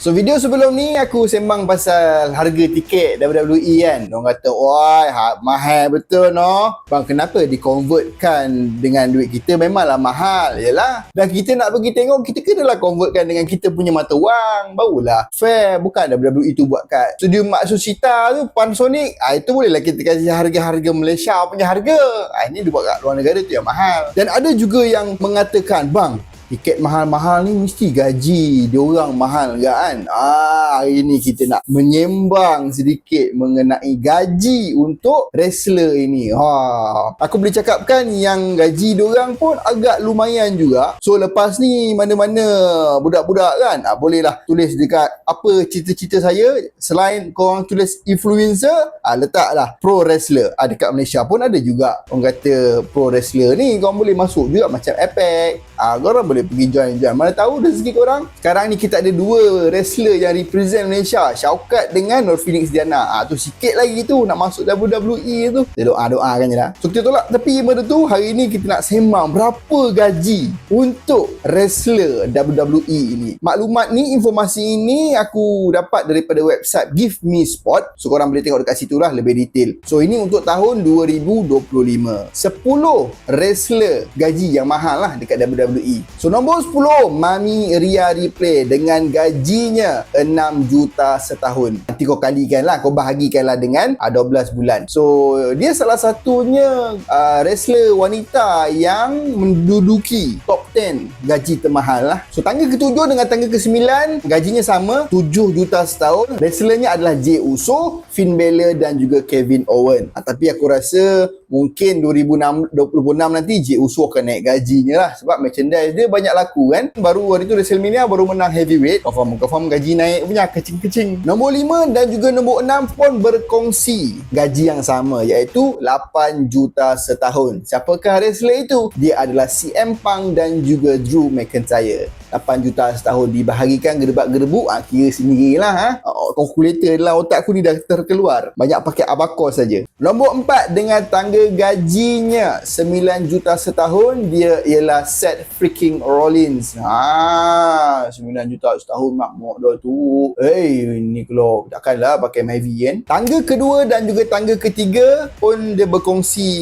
So video sebelum ni aku sembang pasal harga tiket WWE kan. Orang kata, wah ha, mahal betul no. Bang kenapa dikonvertkan dengan duit kita memanglah mahal. Yalah. Dan kita nak pergi tengok, kita kenalah convertkan dengan kita punya mata wang. Barulah fair. Bukan WWE tu buat kat studio Mak Susita tu, Panasonic. Ah, itu bolehlah kita kasih harga-harga Malaysia punya harga. Ah, ini dia buat kat luar negara tu yang mahal. Dan ada juga yang mengatakan, bang, tiket mahal-mahal ni mesti gaji diorang mahal ke kan? Ah, hari ni kita nak menyembang sedikit mengenai gaji untuk wrestler ini. Ha, aku boleh cakapkan yang gaji diorang pun agak lumayan juga. So lepas ni mana-mana budak-budak kan, ah, bolehlah tulis dekat apa cita-cita saya selain korang tulis influencer, ah, letaklah pro wrestler. Ah, dekat Malaysia pun ada juga orang kata pro wrestler ni korang boleh masuk juga macam Epic. Ah, korang boleh pergi join-join. Mana tahu rezeki korang. Sekarang ni kita ada dua wrestler yang represent Malaysia. Syaukat dengan Nur Phoenix Diana. Ah, tu sikit lagi tu nak masuk WWE tu. Kita doa-doakan je lah. So kita tolak tepi benda tu. Hari ni kita nak sembang berapa gaji untuk wrestler WWE ini. Maklumat ni, informasi ini aku dapat daripada website Give Me Spot. So korang boleh tengok dekat situ lah lebih detail. So ini untuk tahun 2025. 10 wrestler gaji yang mahal lah dekat WWE. So nombor 10, Mami Ria Replay dengan gajinya 6 juta setahun. Nanti kau kalikan lah, kau bahagikan lah dengan uh, 12 bulan. So dia salah satunya uh, wrestler wanita yang menduduki top 10 gaji termahal lah. So tangga ke-7 dengan tangga ke-9 gajinya sama 7 juta setahun. Wrestlernya adalah Jey Uso, Finn Balor dan juga Kevin Owen. Uh, tapi aku rasa mungkin 2026 nanti Jey Uso akan naik gajinya lah sebab merchandise dia banyak laku kan? Baru hari tu WrestleMania baru menang heavyweight. Confirm confirm gaji naik punya kecing-kecing. Nombor 5 dan juga nombor 6 pun berkongsi gaji yang sama iaitu 8 juta setahun. Siapakah wrestler itu? Dia adalah CM Punk dan juga Drew McIntyre. 8 juta setahun dibahagikan gerbak-gerbuk. Ah, kira sendirilah ha? oh, kalkulator dalam otak aku ni dah terkeluar. Banyak pakai abacus saja. Nombor 4 dengan tangga gajinya 9 juta setahun dia ialah Seth freaking Rollins. Ha 9 juta setahun mak mak dah tu. Hey ni kalau takkanlah pakai Mavi kan? Tangga kedua dan juga tangga ketiga pun dia berkongsi.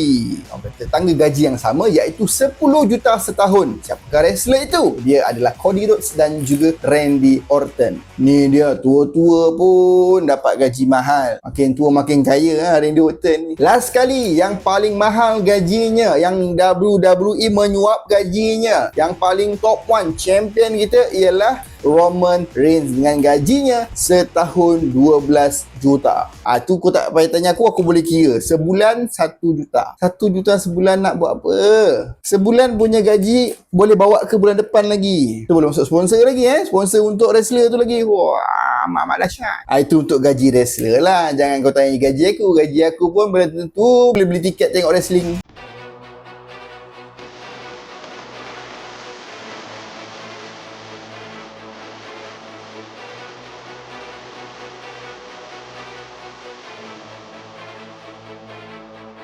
Orang kata tangga gaji yang sama iaitu 10 juta setahun siapakah wrestler itu dia adalah Cody Rhodes dan juga Randy Orton. Ni dia tua-tua pun dapat gaji mahal. Makin tua makin kaya ha, Randy Orton ni. Last kali yang paling mahal gajinya yang WWE menyuap gajinya yang paling top one champion kita ialah Roman Reigns dengan gajinya setahun 12 juta. Ah tu kau tak payah tanya aku aku boleh kira. Sebulan 1 juta. 1 juta sebulan nak buat apa? Sebulan punya gaji boleh bawa ke bulan depan lagi. Tu boleh masuk sponsor lagi eh. Sponsor untuk wrestler tu lagi. Wah, mak mak dahsyat. Ah itu untuk gaji wrestler lah. Jangan kau tanya gaji aku. Gaji aku pun belum tentu boleh beli tiket tengok wrestling.